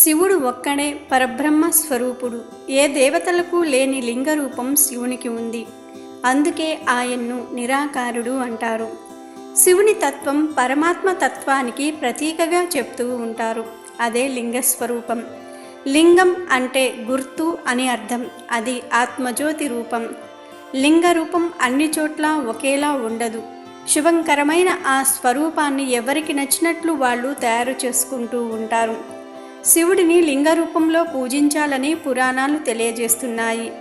శివుడు ఒక్కడే పరబ్రహ్మ స్వరూపుడు. ఏ దేవతలకు లేని లింగ రూపం శివునికి ఉంది. అందుకే ఆయన్ను నిరాకారుడు అంటారు. శివుని తత్వం పరమాత్మ తత్వానికి ప్రతీకగా చెప్తూ ఉంటారు. అదే లింగ స్వరూపం లింగం అంటే గుర్తు అని అర్థం. అది ఆత్మజ్యోతి రూపం. లింగ రూపం అన్ని చోట్ల ఒకేలా ఉండదు. శుభంకరమైన ఆ స్వరూపాన్ని ఎవరికి నచ్చినట్లు వాళ్ళు తయారు చేసుకుంటూ ఉంటారు. శివుడిని లింగ రూపంలో పూజించాలని పురాణాలు తెలియజేస్తున్నాయి.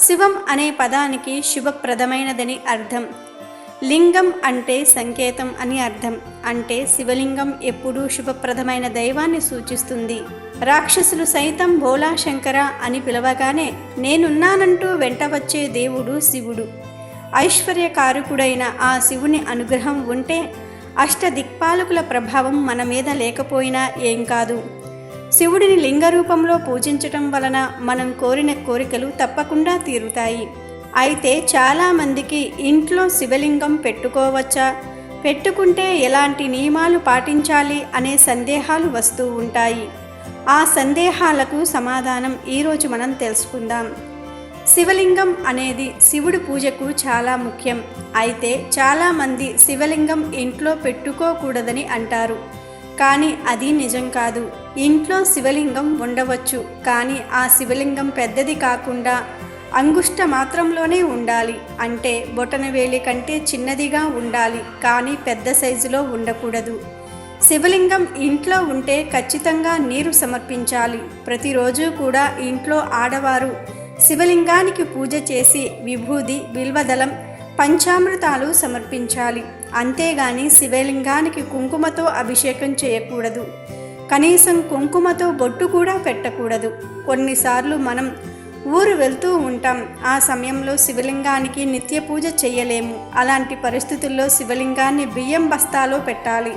శివం అనే పదానికి శుభప్రదమైనదని అర్థం. లింగం అంటే సంకేతం అని అర్థం. అంటే శివలింగం ఎప్పుడూ శుభప్రదమైన దైవాన్ని సూచిస్తుంది. రాక్షసులు సైతం భోలా శంకర అని పిలవగానే నేనున్నానంటూ వెంట వచ్చే దేవుడు శివుడు. ఐశ్వర్యకారకుడైన ఆ శివుని అనుగ్రహం ఉంటే అష్ట దిక్పాలకుల ప్రభావం మన మీద లేకపోయినా ఏం కాదు. శివుడిని లింగ రూపంలో పూజించటం వలన మనం కోరిన కోరికలు తప్పకుండా తీరుతాయి. అయితే చాలామందికి ఇంట్లో శివలింగం పెట్టుకోవచ్చా? పెట్టుకుంటే ఎలాంటి నియమాలు పాటించాలి అనే సందేహాలు వస్తూ ఉంటాయి. ఆ సందేహాలకు సమాధానం ఈరోజు మనం తెలుసుకుందాం. శివలింగం అనేది శివుడి పూజకు చాలా ముఖ్యం. అయితే చాలామంది శివలింగం ఇంట్లో పెట్టుకోకూడదని అంటారు. కానీ అది నిజం కాదు. ఇంట్లో శివలింగం ఉండవచ్చు కానీ ఆ శివలింగం పెద్దది కాకుండా అంగుష్ట మాత్రంలోనే ఉండాలి. అంటే బొటనవేలి కంటే చిన్నదిగా ఉండాలి కానీ పెద్ద సైజులో ఉండకూడదు. శివలింగం ఇంట్లో ఉంటే ఖచ్చితంగా నీరు సమర్పించాలి. ప్రతిరోజు కూడా ఇంట్లో ఆడవారు శివలింగానికి పూజ చేసి విభూది బిల్వదళం పంచామృతాలు సమర్పించాలి. అంతేగాని శివలింగానికి కుంకుమతో అభిషేకం చేయకూడదు. కనీసం కుంకుమతో బొట్టు కూడా పెట్టకూడదు కొన్నిసార్లు మనం ఊరు వెళ్తూ ఉంటాం. ఆ సమయంలో శివలింగానికి నిత్య పూజ చేయలేము. అలాంటి పరిస్థితుల్లో శివలింగాన్ని బియ్యం బస్తాలో పెట్టాలి.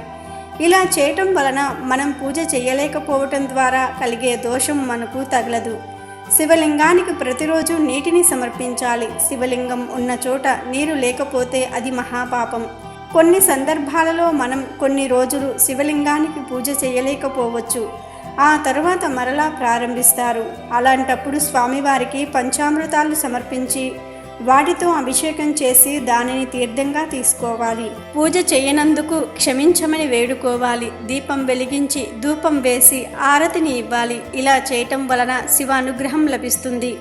ఇలా చేయటం వలన మనం పూజ చేయలేకపోవటం ద్వారా కలిగే దోషం మనకు తగలదు. శివలింగానికి ప్రతిరోజు నీటిని సమర్పించాలి. శివలింగం ఉన్న చోట నీరు లేకపోతే అది మహాపాపం. కొన్ని సందర్భాలలో మనం కొన్ని రోజులు శివలింగానికి పూజ చేయలేకపోవచ్చు. ఆ తరువాత మరలా ప్రారంభిస్తారు. అలాంటప్పుడు స్వామివారికి పంచామృతాలు సమర్పించి వాటితో అభిషేకం చేసి దానిని తీర్థంగా తీసుకోవాలి. పూజ చేయనందుకు క్షమించమని వేడుకోవాలి. దీపం వెలిగించి ధూపం వేసి ఆరతిని ఇవ్వాలి. ఇలా చేయటం వలన శివ అనుగ్రహం లభిస్తుంది.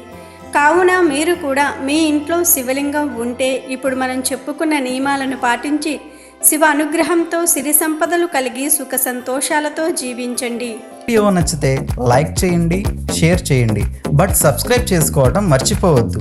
కావున మీరు కూడా మీ ఇంట్లో శివలింగం ఉంటే ఇప్పుడు మనం చెప్పుకున్న నియమాలను పాటించి శివ అనుగ్రహంతో సిరి సంపదలు కలిగి సుఖ సంతోషాలతో జీవించండి. వీడియో నచ్చితే లైక్ చేయండి షేర్ చేయండి. బట్ సబ్స్క్రైబ్ చేసుకోవడం మర్చిపోవద్దు.